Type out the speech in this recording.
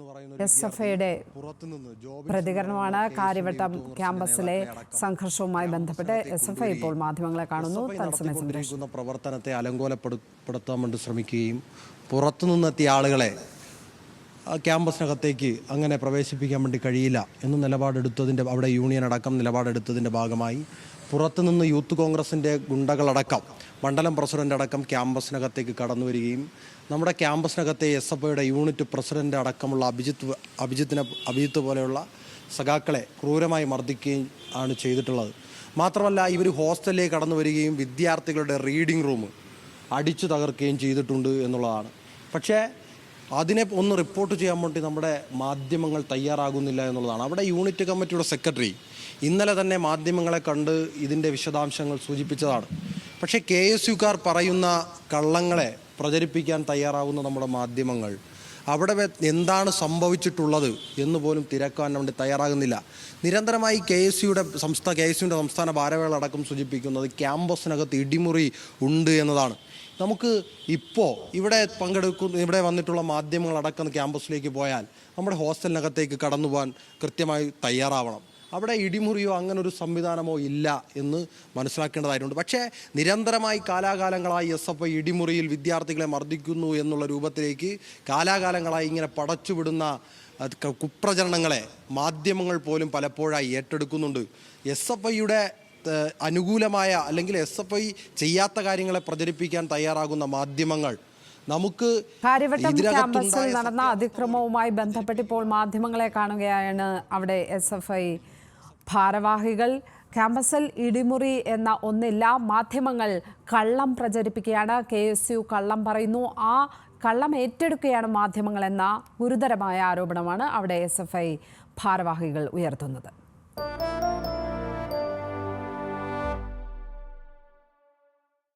എന്ന് പറയുന്ന S F ഐയുടെ പുറത്തുനിന്ന് ജോബിൻ പ്രതികരണമാണ് കാര്യവട്ടം ക്യാമ്പസിലെ സംഘർഷവുമായി ബന്ധപ്പെട്ട് എസ് എഫ് ഐ ഇപ്പോൾ മാധ്യമങ്ങളെ കാണുന്നു. തത്സമയ പ്രവർത്തനത്തെ അലങ്കോലപ്പെടുത്താൻ വേണ്ടി ശ്രമിക്കുകയും പുറത്തുനിന്നെത്തിയ ആളുകളെ ക്യാമ്പസിനകത്തേക്ക് അങ്ങനെ പ്രവേശിപ്പിക്കാൻ വേണ്ടി കഴിയില്ല എന്ന് നിലപാടെടുത്തതിന്റെ അവിടെ യൂണിയൻ അടക്കം നിലപാടെടുത്തതിന്റെ ഭാഗമായി പുറത്തുനിന്ന് യൂത്ത് കോൺഗ്രസിന്റെ ഗുണ്ടകളടക്കം മണ്ഡലം പ്രസിഡന്റ് അടക്കം ക്യാമ്പസിനകത്തേക്ക് കടന്നു വരികയും നമ്മുടെ ക്യാമ്പസിനകത്തെ എസ് എഫ് ഐയുടെ യൂണിറ്റ് പ്രസിഡന്റ് അടക്കമുള്ള അഭിജിത്ത് അഭിജിത്തിനെ അഭിജിത്ത് പോലെയുള്ള സഖാക്കളെ ക്രൂരമായി മർദ്ദിക്കുകയും ആണ് ചെയ്തിട്ടുള്ളത്. മാത്രമല്ല ഇവർ ഹോസ്റ്റലിലേക്ക് കടന്നു വരികയും വിദ്യാർത്ഥികളുടെ റീഡിംഗ് റൂം അടിച്ചു തകർക്കുകയും ചെയ്തിട്ടുണ്ട് എന്നുള്ളതാണ്. പക്ഷേ അതിനെ ഒന്ന് റിപ്പോർട്ട് ചെയ്യാൻ വേണ്ടി നമ്മുടെ മാധ്യമങ്ങൾ തയ്യാറാകുന്നില്ല എന്നുള്ളതാണ്. അവിടെ യൂണിറ്റ് കമ്മിറ്റിയുടെ സെക്രട്ടറി ഇന്നലെ തന്നെ മാധ്യമങ്ങളെ കണ്ട് ഇതിന്റെ വിശദാംശങ്ങൾ സൂചിപ്പിച്ചതാണ്. പക്ഷേ കെ എസ് യുക്കാർ പറയുന്ന കള്ളങ്ങളെ പ്രചരിപ്പിക്കാൻ തയ്യാറാവുന്ന നമ്മുടെ മാധ്യമങ്ങൾ അവിടെ എന്താണ് സംഭവിച്ചിട്ടുള്ളത് എന്ന് പോലും തിരക്കാൻ വേണ്ടി തയ്യാറാകുന്നില്ല. നിരന്തരമായി കെ എസ് യുടെ സംസ്ഥാന കെ എസ് യുടെ സംസ്ഥാന ഭാരവാഹികളടക്കം സൂചിപ്പിക്കുന്നത് ക്യാമ്പസിനകത്ത് ഇടിമുറി ഉണ്ട് എന്നതാണ്. നമുക്ക് ഇപ്പോൾ ഇവിടെ പങ്കെടുക്കുന്ന ഇവിടെ വന്നിട്ടുള്ള മാധ്യമങ്ങളടക്കം ക്യാമ്പസിലേക്ക് പോയാൽ നമ്മുടെ ഹോസ്റ്റലിനകത്തേക്ക് കടന്നു പോകാൻ കൃത്യമായി തയ്യാറാവണം. അവിടെ ഇടിമുറിയോ അങ്ങനെ ഒരു സംവിധാനമോ ഇല്ല എന്ന് മനസ്സിലാക്കേണ്ടതായിട്ടുണ്ട്. പക്ഷേ നിരന്തരമായി കാലാകാലങ്ങളായി എസ് എഫ് ഐ ഇടിമുറിയിൽ വിദ്യാർത്ഥികളെ മർദ്ദിക്കുന്നു എന്നുള്ള രൂപത്തിലേക്ക് കാലാകാലങ്ങളായി ഇങ്ങനെ പടച്ചുവിടുന്ന കുപ്രചരണങ്ങളെ മാധ്യമങ്ങൾ പോലും പലപ്പോഴായി ഏറ്റെടുക്കുന്നുണ്ട്. എസ് എഫ് ഐയുടെ അനുകൂലമായ അല്ലെങ്കിൽ എസ് എഫ് ഐ ചെയ്യാത്ത കാര്യങ്ങളെ പ്രചരിപ്പിക്കാൻ തയ്യാറാകുന്ന മാധ്യമങ്ങൾ നമുക്ക് കാര്യവട്ടം ക്യാമ്പസിൽ നടന്ന അതിക്രമവുമായി ബന്ധപ്പെട്ട് ഇപ്പോൾ മാധ്യമങ്ങളെ കാണുകയാണ് അവിടെ എസ് എഫ് ഐ ഭാരവാഹികൾ ക്യാമ്പസിൽ ഇടിമുറി എന്ന ഒന്നില്ല. മാധ്യമങ്ങൾ കള്ളം പ്രചരിപ്പിക്കുകയാണ്. കെ എസ് യു കള്ളം പറയുന്നു. ആ കള്ളം ഏറ്റെടുക്കുകയാണ് മാധ്യമങ്ങൾ എന്ന ഗുരുതരമായ ആരോപണമാണ് അവിടെ എസ് ഭാരവാഹികൾ ഉയർത്തുന്നത്.